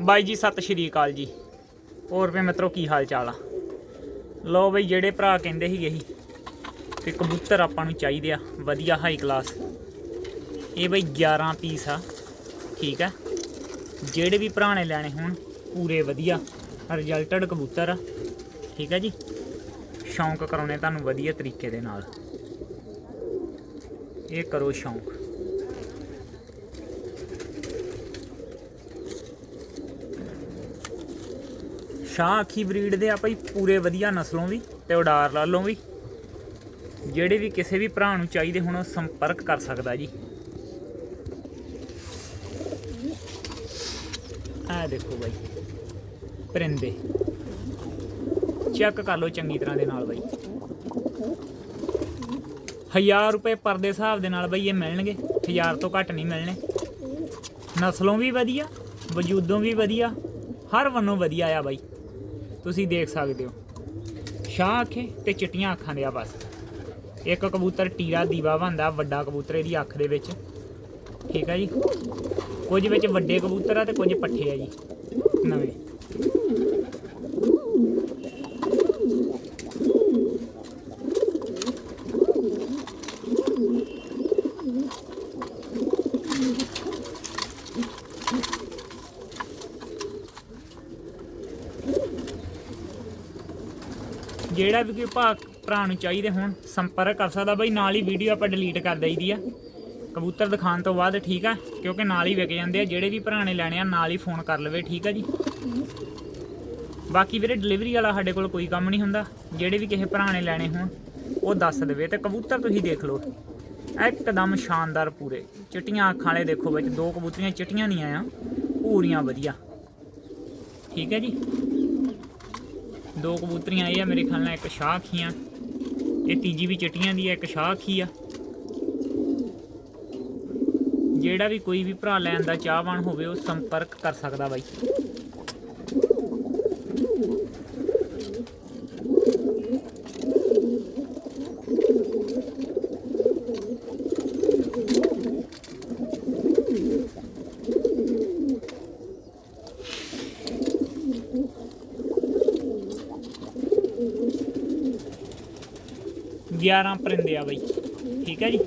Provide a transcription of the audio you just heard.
ਬਾਈ ਜੀ, ਸਤਿ ਸ਼੍ਰੀ ਅਕਾਲ ਜੀ। ਹੋਰ ਵੀ ਮਿੱਤਰੋ, ਕੀ ਹਾਲ ਚਾਲ ਆ? ਲੋ ਬਈ, ਜਿਹੜੇ ਭਰਾ ਕਹਿੰਦੇ ਸੀਗੇ ਸੀ ਕਿ ਕਬੂਤਰ ਆਪਾਂ ਨੂੰ ਚਾਹੀਦੇ ਆ, ਵਧੀਆ ਹਾਈ ਕਲਾਸ ਇਹ ਬਈ 11 ਪੀਸ ਆ, ਠੀਕ ਆ? ਜਿਹੜੇ ਵੀ ਭਰਾ ਨੇ ਲੈਣੇ ਹੋਣ, ਪੂਰੇ ਵਧੀਆ ਰਿਜ਼ਲਟਡ ਕਬੂਤਰ ਆ, ਠੀਕ ਆ ਜੀ? ਸ਼ੌਂਕ ਕਰਾਉਣੇ ਤੁਹਾਨੂੰ ਵਧੀਆ ਤਰੀਕੇ ਦੇ ਨਾਲ। ਇਹ ਕਰੋ ਸ਼ੌਂਕ। ਸ਼ਾਹ ਅੱਖੀ ਬਰੀਡ ਦੇ ਆ ਭਾਈ, ਪੂਰੇ ਵਧੀਆ ਨਸਲੋਂ ਵੀ ਤੇ ਉਡਾਰ ਲਾਲੋਂ ਵੀ। ਜਿਹੜੇ ਵੀ ਕਿਸੇ ਵੀ ਭਰਾ ਨੂੰ ਚਾਹੀਦੇ ਹੁਣ ਉਹ ਸੰਪਰਕ ਕਰ ਸਕਦਾ ਜੀ। ਆ ਦੇਖੋ ਬਾਈ, ਪਰਿੰਦੇ। ਚੈੱਕ ਕਰ ਲਓ ਚੰਗੀ ਤਰ੍ਹਾਂ ਦੇ ਨਾਲ ਬਾਈ। 1000 ਰੁਪਏ ਪਰ ਦੇ ਹਿਸਾਬ ਦੇ ਨਾਲ ਬਾਈ ਇਹ ਮਿਲਣਗੇ। 1000 ਤੋਂ ਘੱਟ ਨਹੀਂ ਮਿਲਣੇ। ਨਸਲੋਂ ਵੀ ਵਧੀਆ, ਵਜੂਦੋਂ ਵੀ ਵਧੀਆ, ਹਰ ਵੱਲੋਂ ਵਧੀਆ ਆ ਬਾਈ। ਤੁਸੀਂ ਦੇਖ ਸਕਦੇ ਹੋ। ਸ਼ਾਹ ਅੱਖੇ ਤੇ ਚਿੱਟੀਆਂ ਅੱਖਾਂ ਦੇ ਆ ਬਸ। ਇੱਕ ਕਬੂਤਰ ਟੀਰਾ ਦੀਵਾ ਬੰਦਾ ਵੱਡਾ ਕਬੂਤਰ ਇਹਦੀ ਅੱਖ ਦੇ ਵਿੱਚ। ਠੀਕ ਹੈ ਜੀ? ਕੁਝ ਵਿੱਚ ਵੱਡੇ ਕਬੂਤਰ ਆ ਤੇ ਕੁਝ ਪੱਠੇ ਆ ਜੀ। ਨਵੇਂ। ਜਿਹੜਾ ਵੀ ਕੋਈ ਭਾ ਭਰਾ ਨੂੰ ਚਾਹੀਦੇ ਹੋਣ, ਸੰਪਰਕ ਕਰ ਸਕਦਾ। ਬਈ ਨਾਲ ਹੀ ਵੀਡੀਓ ਆਪਾਂ ਡਿਲੀਟ ਕਰ ਦਈਦੀ ਆ। ਕਬੂਤਰ ਦਿਖਾਉਣ ਤੋਂ ਬਾਅਦ ਠੀਕ ਆ, ਕਿਉਂਕਿ ਨਾਲ ਹੀ ਵਿਕ ਜਾਂਦੇ ਆ। ਜਿਹੜੇ ਵੀ ਭਰਾ ਨੇ ਲੈਣੇ ਆ, ਨਾਲ ਹੀ ਫੋਨ ਕਰ ਲਵੇ, ਠੀਕ ਆ ਜੀ। ਬਾਕੀ ਵੀਰੇ ਡਿਲੀਵਰੀ ਵਾਲਾ ਸਾਡੇ ਕੋਲ ਕੋਈ ਕੰਮ ਨਹੀਂ ਹੁੰਦਾ। ਜਿਹੜੇ ਵੀ ਕਿਸੇ ਭਰਾ ਨੇ ਲੈਣੇ ਹੋਣ, ਉਹ ਦੱਸ ਦੇਵੇ। ਤੇ ਕਬੂਤਰ ਤੁਸੀਂ ਦੇਖ ਲਓ। ਇੱਕਦਮ ਸ਼ਾਨਦਾਰ ਪੂਰੇ। ਚਿੱਟੀਆਂ ਅੱਖਾਂ ਵਾਲੇ ਦੇਖੋ ਵਿੱਚ, ਦੋ ਕਬੂਤਰੀਆਂ ਚਿੱਟੀਆਂ ਦੀਆਂ ਆ। ਪੂਰੀਆਂ ਵਧੀਆ। ਠੀਕ ਹੈ ਜੀ। ਦੋ ਕਬੂਤਰੀਆਂ ਇਹ ਆ ਮੇਰੇ ਖਿਆਲ ਨਾਲ ਇੱਕ ਸ਼ਾਹ ਅੱਖੀਆਂ ਇਹ ਤੀਜੀ ਵੀ ਚਿੱਟੀਆਂ ਦੀ ਆ, ਇੱਕ ਸ਼ਾਹ ਅੱਖੀ ਆ। ਜਿਹੜਾ ਵੀ ਕੋਈ ਵੀ ਭਰਾ ਲੈਣ ਦਾ ਚਾਹਵਾਨ ਹੋਵੇ, ਉਹ ਸੰਪਰਕ ਕਰ ਸਕਦਾ ਬਾਈ। ਗਿਆਰਾਂ ਪਰਿੰਦੇ ਆ ਬਾਈ। ਠੀਕ ਹੈ ਜੀ?